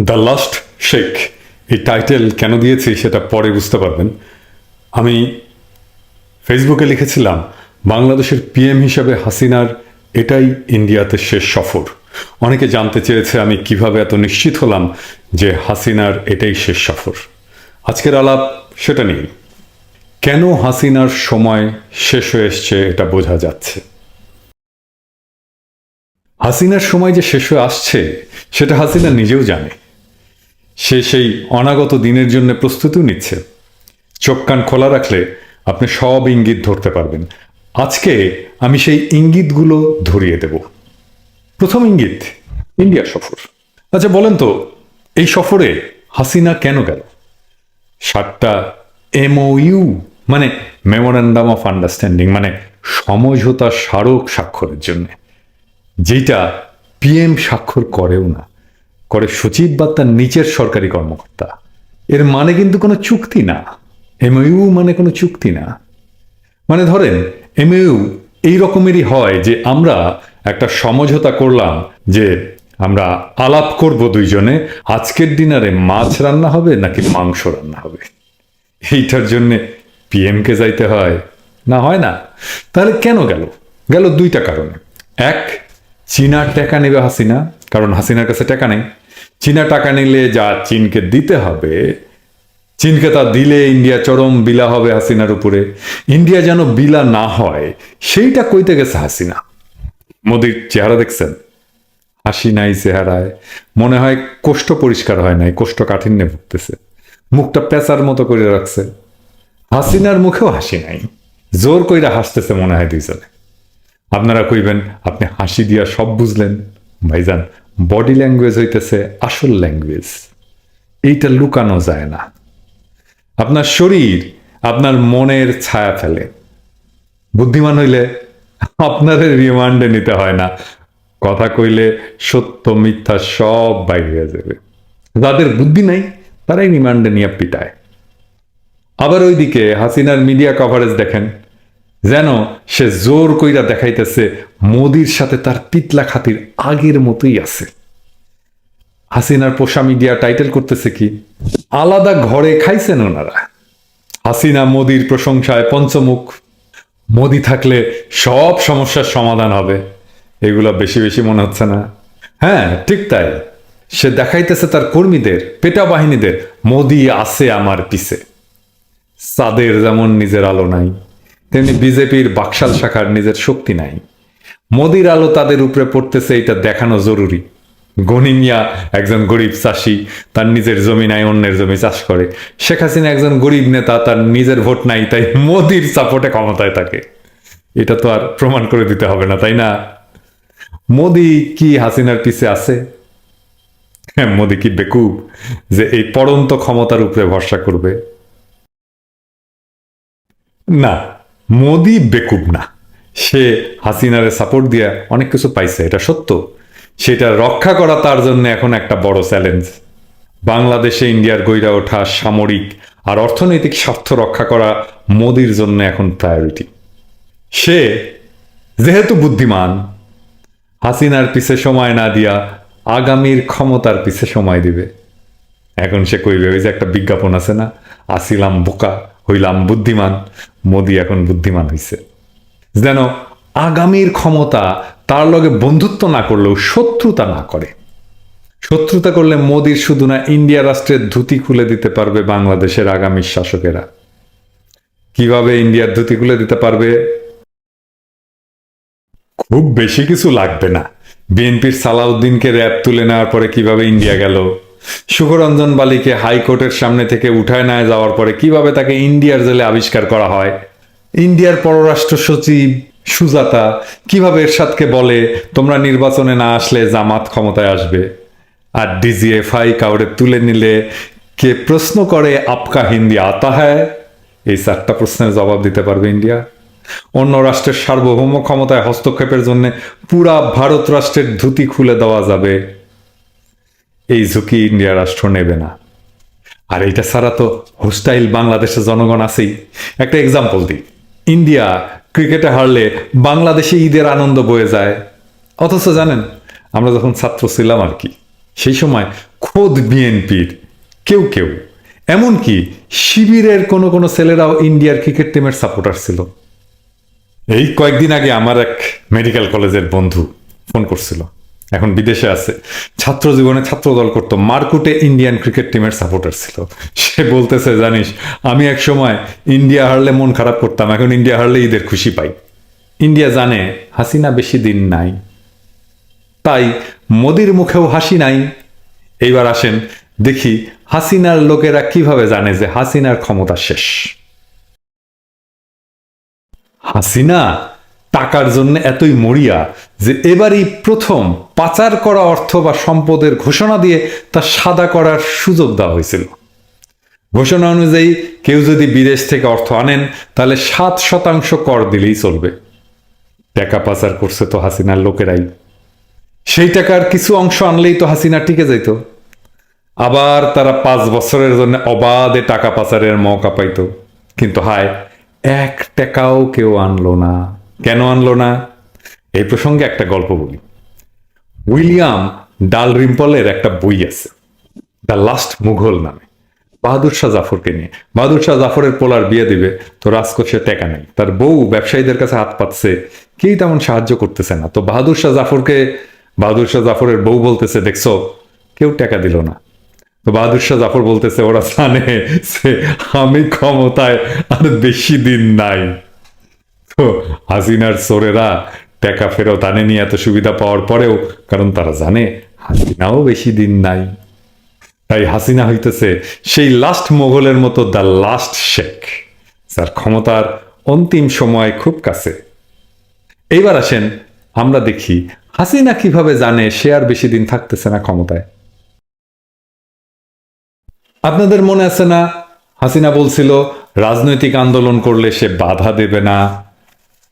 The last Sheikh এই title কেন দিয়েছি সেটা পরে বুঝতে পারবেন। আমি ফেসবুকে লিখেছিলাম, বাংলাদেশের পিএম হিসাবে হাসিনার এটাই ইন্ডিয়াতে শেষ সফর। অনেকে জানতে চেয়েছে আমি কীভাবে এত নিশ্চিত হলাম যে হাসিনার এটাই শেষ সফর। আজকের আলাপ সেটা নিয়ে। কেন হাসিনার সময় শেষ হয়ে এসছে এটা বোঝা যাচ্ছে। হাসিনার সময় যে শেষ হয়ে আসছে, সেটা হাসিনা নিজেও জানে। সে সেই অনাগত দিনের জন্য প্রস্তুতিও নিচ্ছে। চোখ কান খোলা রাখলে আপনি সব ইঙ্গিত ধরতে পারবেন। আজকে আমি সেই ইঙ্গিতগুলো ধরিয়ে দেব। প্রথম ইঙ্গিত, ইন্ডিয়া সফর। আচ্ছা বলেন তো, এই সফরে হাসিনা কেন গেল? সাতটা এমওইউ মানে মেমোরেন্ডাম অফ আন্ডারস্ট্যান্ডিং মানে সমঝোতা স্মারক স্বাক্ষরের জন্য। যেটা পিএম স্বাক্ষর করেও না। করে সচিব বা তার নিচের সরকারি কর্মকর্তা। এর মানে কিন্তু কোনো চুক্তি না। এমইউ মানে কোনো চুক্তি না। মানে ধরেন এমইউ এই রকমেরই হয় যে আমরা একটা সমঝোতা করলাম যে আমরা আলাপ করব দুইজনে, আজকের ডিনারে মাছ রান্না হবে নাকি মাংস রান্না হবে? এইটার জন্য পিএমকে যাইতে হয়। না হয় না। তাহলে কেন গেল? গেল দুইটা কারণে। এক, চীনার টাকা নেবে হাসিনা, কারণ হাসিনার কাছে টাকা নেই। চীনা টাকা নিলে যা চীনকে দিতে হবে, চীনকে তা দিলে ইন্ডিয়া চরম বিলা হবে হাসিনার উপরে। ইন্ডিয়া যেন বিলা না হয়, সেইটা কইতে গেছে হাসিনা। মোদির চেহারা দেখছেন? হাসি নাই চেহারায়। মনে হয় কোষ্ঠ পরিষ্কার হয় নাই, কোষ্ঠ কাঠিন্যে ভুগতেছে। মুখটা পেঁচার মতো করে রাখছে। হাসিনার মুখেও হাসি নাই। জোর কইরা হাসতেছে মনে হয় দুইজনে। আপনারা কইবেন, আপনি হাসি দিয়া সব বুঝলেন। ভাইজান বডি ল্যাঙ্গুয়েজ হইতেছে আসল ল্যাঙ্গুয়েজ এইটা লুকানো যায় না। আপনার শরীর আপনার মনের ছায়া ফেলে। বুদ্ধিমান হইলে আপনার রিমান্ডে নিতে হয় না। কথা কইলে সত্য, মিথ্যা সব বাইরে হয়ে যাবে। যাদের বুদ্ধি নাই, তারাই রিমান্ডে নিয়ে পিটায়। আবার ওইদিকে হাসিনার মিডিয়া কভারেজ দেখেন। যেন সে জোর কইরা দেখাইতেছে মোদির সাথে তার পিতলা খাতির আগের মতোই আছে। হাসিনার পোষা মিডিয়া টাইটেল করতেছে কি, আলাদা ঘরে খাইছেন ওনারা। হাসিনা মোদির প্রশংসায় পঞ্চমুখ। মোদি থাকলে সব সমস্যার সমাধান হবে। এগুলো বেশি বেশি মনে হচ্ছে না। হ্যাঁ ঠিক তাই। সে দেখাইতেছে তার কর্মীদের, পেটা বাহিনীদের, মোদি আছে আমার পিছে। সাদের যেমন নিজের আলো নাই, তেমনি বিজেপির বাকশাল শাখার নিজের শক্তি নাই। মোদির আলো তাদের উপরে পড়তেছে, এটা দেখানো জরুরি। গনিমিয়া একজন গরিব চাষি, তার নিজের জমি নাই, অন্যের জমি চাষ করে। শেখ হাসিনা একজন গরিব নেতা, তার নিজের ভোট নাই, তাই মোদির সাপোর্টে ক্ষমতায় থাকে। এটা তো আর প্রমাণ করে দিতে হবে না, তাই না? মোদি কি হাসিনার পিছে আছে? হ্যাঁ মোদি কি বেকুব যে এই পড়ন্ত ক্ষমতার উপরে ভরসা করবে? না, মোদি বেকুব না। সে হাসিনারে সাপোর্ট দিয়ে অনেক কিছু পাইছে, এটা সত্য। সেটা রক্ষা করা তার জন্য এখন একটা বড় চ্যালেঞ্জ বাংলাদেশে ইন্ডিয়ার গইরা ওঠা সামরিক আর অর্থনৈতিক স্বার্থ রক্ষা করা মোদির জন্য এখন প্রায়োরিটি সে যেহেতু বুদ্ধিমান, হাসিনার পিছে সময় না দিয়া আগামীর ক্ষমতার পিছে সময় দিবে। এখন সে কইবে ওই যে একটা বিজ্ঞাপন আছে না? আসিলাম বোকা, হইলাম বুদ্ধিমান, মোদি এখন বুদ্ধিমান হইছে। যেন আগামীর ক্ষমতা তার লগে বন্ধুত্ব না করলেও শত্রুতা না করে। শত্রুতা করলে মোদির শুধু না ইন্ডিয়া রাষ্ট্রের ধুতি খুলে দিতে পারবে বাংলাদেশের আগামী শাসকেরা। কীভাবে ইন্ডিয়ার ধুতি খুলে দিতে পারবে? খুব বেশি কিছু লাগবে না। বিএনপির সালাউদ্দিনকে র্যাব তুলে নেওয়ার পরে কীভাবে ইন্ডিয়া গেল? সুখরঞ্জন বালিকে হাইকোর্টের সামনে থেকে উঠায় না যাওয়ার পরে কীভাবে তাকে ইন্ডিয়ার জেলে আবিষ্কার করা হয়? ইন্ডিয়ার পররাষ্ট্র সচিব সুজাতা, কীভাবে এরশাদকে বলে, তোমরা নির্বাচনে না আসলে জামাত ক্ষমতায় আসবে? আর ডিজিএফআই কাউরে তুলে নিলে কে প্রশ্ন করে, আপকা হিন্দি আতা হ্যায়? এই চারটা প্রশ্নের জবাব দিতে পারবে ইন্ডিয়া। অন্য রাষ্ট্রের সার্বভৌম ক্ষমতায় হস্তক্ষেপের জন্য পুরা ভারত রাষ্ট্রের ধুতি খুলে দেওয়া যাবে। এই ঝুঁকি ইন্ডিয়া রাষ্ট্র নেবে না। আর এটা ছাড়া তো হোস্টাইল বাংলাদেশের জনগণ আছেই। একটা এক্সাম্পল দিই। ইন্ডিয়া ক্রিকেটে হারলে বাংলাদেশে ঈদের আনন্দ বয়ে যায়। অথচ জানেন, আমরা যখন ছাত্র ছিলাম আর কি, সেই সময় খোদ বিএনপির, কেউ কেউ, এমনকি শিবিরের কোনো কোনো ছেলেরাও ইন্ডিয়ার ক্রিকেট টিমের সাপোর্টার ছিল। এই কয়েকদিন আগে আমার এক মেডিকেল কলেজের বন্ধু ফোন করছিল। এখন বিদেশে আছে। ছাত্র জীবনে ছাত্র দল করতো। মার্কুটে ইন্ডিয়ান ক্রিকেট টিমের সাপোর্টার ছিল। সে বলতেছে, জানিস, আমি এক সময় ইন্ডিয়া হারলে মন খারাপ করতাম, এখন ইন্ডিয়া হারলে ঈদের খুশি পাই। ইন্ডিয়া জানে, হাসিনা বেশি দিন নাই। তাই মোদির মুখেও হাসি নাই। এইবার আসেন, দেখি হাসিনার লোকেরা কীভাবে জানে যে হাসিনার ক্ষমতা শেষ। হাসিনা টাকার জন্য এতই মরিয়া যে এবারই প্রথম পাচার করা অর্থ বা সম্পদের ঘোষণা দিয়ে তা সাদা করার সুযোগ দেওয়া হয়েছিল। ঘোষণা অনুযায়ী কেউ যদি বিদেশ থেকে অর্থ আনেন, তাহলে সাত শতাংশ কর দিলেই চলবে। টাকা পাচার করছে তো হাসিনার লোকেরাই। সেই টাকার কিছু অংশ আনলেই তো হাসিনা টিকে যেত আবার তারা পাঁচ বছরের জন্য অবাধে টাকা পাচারের মৌকা পাইতো। কিন্তু হায়, এক টাকাও কেউ আনলো না। কেন আনলো না? এই প্রসঙ্গে একটা গল্প বলি। উইলিয়াম ডাল রিম্পলের একটা বই আছে, দ্য লাস্ট মুঘল নামে। বাহাদুর শাহ জাফরকে নিয়ে। বাহাদুর শাহ জাফরের পোলার বিয়ে দিবে, তো রাজকোষে টাকা নেই। তার বউ ব্যবসায়ীদের কাছে হাত পাচ্ছে কেউ তেমন সাহায্য করতেছে না। তো বাহাদুর শাহ জাফরকে, বাহাদুর শাহ জাফরের বউ বলতেছে, দেখছ, কেউ টাকা দিল না। তো বাহাদুর শাহ জাফর বলতেছে, ওরা জানে আমি ক্ষমতায় আর বেশি দিন নাই। হাসিনার সোরেরা টাকা ফেরত আনেনি এত সুবিধা পাওয়ার পরেও, কারণ তারা জানে হাসিনাও বেশি দিন নাই। তাই হাসিনা হইতেছে সেই লাস্ট মোগলের মতো দ্য লাস্ট শেখ যার ক্ষমতার অন্তিম সময় খুব কাছে। এইবার আসেন, আমরা দেখি হাসিনা কীভাবে জানে সে আর বেশি দিন থাকতেছে না ক্ষমতায়। আপনাদের মনে আছে না, হাসিনা বলছিল, রাজনৈতিক আন্দোলন করলে সে বাধা দেবে না।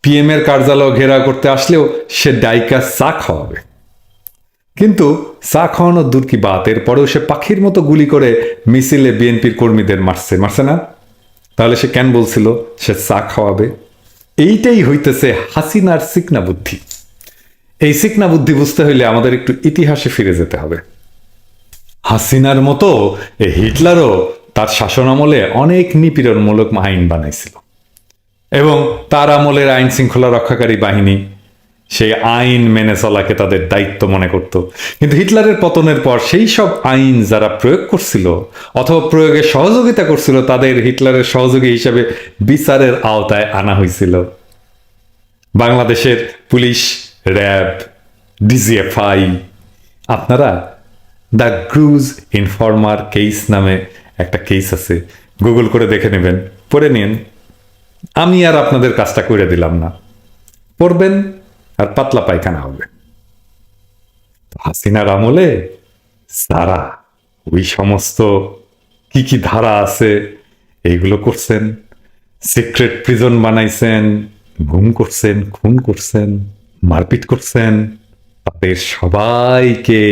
পিএম এর কার্যালয় ঘেরা করতে আসলেও সে ডাইকা চা খাওয়াবে। কিন্তু চা খাওয়ানোর দূর কি বাত? এরপরেও সে পাখির মতো গুলি করে মিছিলে বিএনপির কর্মীদের মারছে। মারছে না? তাহলে সে কেন বলছিল সে চা খাওয়াবে? এইটাই হইতেছে হাসিনার সিকনা বুদ্ধি। এই সিকনা বুদ্ধি বুঝতে হইলে আমাদের একটু ইতিহাসে ফিরে যেতে হবে। হাসিনার মতো হিটলারও তার শাসন আমলে অনেক নিপীড়নমূলক আইন বানাইছিল। এবং তার আমলের আইন শৃঙ্খলা রক্ষাকারী বাহিনী সেই আইন মেনে চলাকে তাদের দায়িত্ব মনে করত। কিন্তু হিটলারের পতনের পর সেই সব আইন যারা প্রয়োগ করছিল অথবা প্রয়োগে সহযোগিতা করছিল, তাদের হিটলারের সহযোগী হিসাবে বিচারের আওতায় আনা হয়েছিল। বাংলাদেশের পুলিশ, র্যাব, ডিজিএফআই, আপনারা দ্য ক্রুজ ইনফর্মার কেস নামে একটা কেস আছে, গুগল করে দেখে নেবেন, পড়ে নিন। আমি আর আপনাদের কাজটা করে দিলাম না। পড়বেন আর পাতলা পায়খানা হবে। হাসিনার আমলে সারা ওই সমস্ত কি কি ধারা আছে, এইগুলো করছেন, সিক্রেট প্রিজন বানাইছেন গুম করছেন, খুন করছেন, মারপিট করছেন, তাদের সবাইকে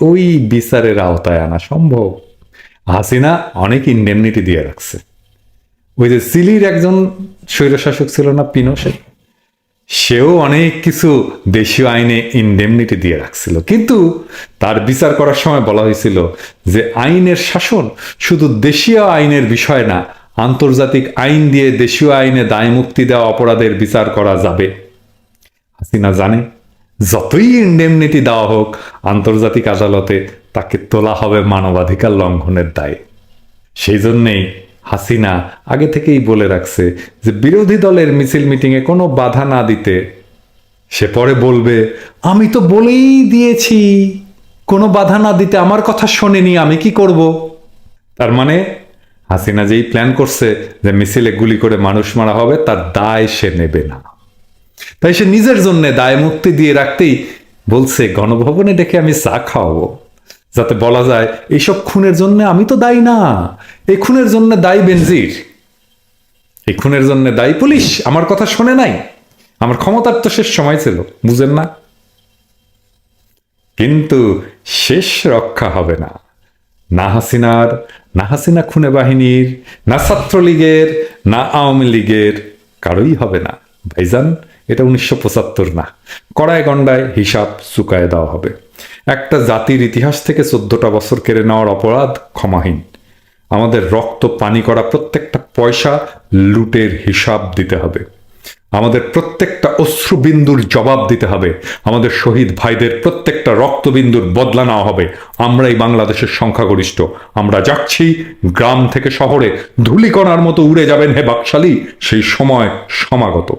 ওই বিচারের আওতায় আনা সম্ভব। হাসিনা অনেক ইন্ডেমনিটি দিয়ে রাখছে। ওই যে সিলির একজন স্বৈরশাসক ছিল না পিনোসে সেও অনেক কিছু দেশীয় আইনে ইনডেমনিটি দিয়ে রাখছিল। কিন্তু তার বিচার করার সময় বলা হয়েছিল যে আইনের শাসন শুধু দেশীয় আইনের বিষয় না, আন্তর্জাতিক আইন দিয়ে দেশীয় আইনে দায় মুক্তি দেওয়া অপরাধের বিচার করা যাবে। হাসিনা জানে, যতই ইনডেমনিটি দেওয়া হোক, আন্তর্জাতিক আদালতে তাকে তোলা হবে মানবাধিকার লঙ্ঘনের দায়ে। সেই জন্যেই হাসিনা আগে থেকেই বলে রাখছে যে বিরোধী দলের মিছিল মিটিংয়ে কোনো বাধা না দিতে। সে পরে বলবে, আমি তো বলেই দিয়েছি। কোনো বাধা না দিতে আমার কথা শোনেনি, আমি কি করব? তার মানে হাসিনা যেই প্ল্যান করছে যে মিছিলে গুলি করে মানুষ মারা হবে, তার দায় সে নেবে না। তাই সে নিজের জন্য দায় মুক্তি দিয়ে রাখতেই বলছে, গণভবনে ডেকে আমি চা খাওয়াবো। যাতে বলা যায় এইসব খুনের জন্য আমি তো দায়ী না। এই খুনের জন্য দায়ী বেনজির। এই খুনের জন্য দায়ী পুলিশ। আমার কথা শোনে নাই। আমার ক্ষমতার তো শেষ সময় ছিল। বুঝেন না? কিন্তু শেষ রক্ষা হবে না। না হাসিনার, না হাসিনা খুনে বাহিনীর, না ছাত্রলীগের, না আওয়ামী লীগের কারোই হবে না। ভাইজান, এটা উনিশশো পঁচাত্তর না। কড়ায় গন্ডায় হিসাব চুকায় দেওয়া হবে। একটা জাতির ইতিহাস থেকে চোদ্দটা বছর কেড়ে নেওয়ার অপরাধ ক্ষমাহীন। আমাদের রক্ত, পানি করা প্রত্যেকটা পয়সা লুটের হিসাব দিতে হবে। আমাদের প্রত্যেকটা অশ্রুবিন্দুর জবাব দিতে হবে। আমাদের শহীদ ভাইদের প্রত্যেকটা রক্তবিন্দুর বদলা নেওয়া হবে। আমরাই বাংলাদেশের সংখ্যাগরিষ্ঠ। আমরা যাচ্ছি গ্রাম থেকে শহরে। ধুলিকণার মতো উড়ে যাবেন হে বাকশালী। সেই সময় সমাগত।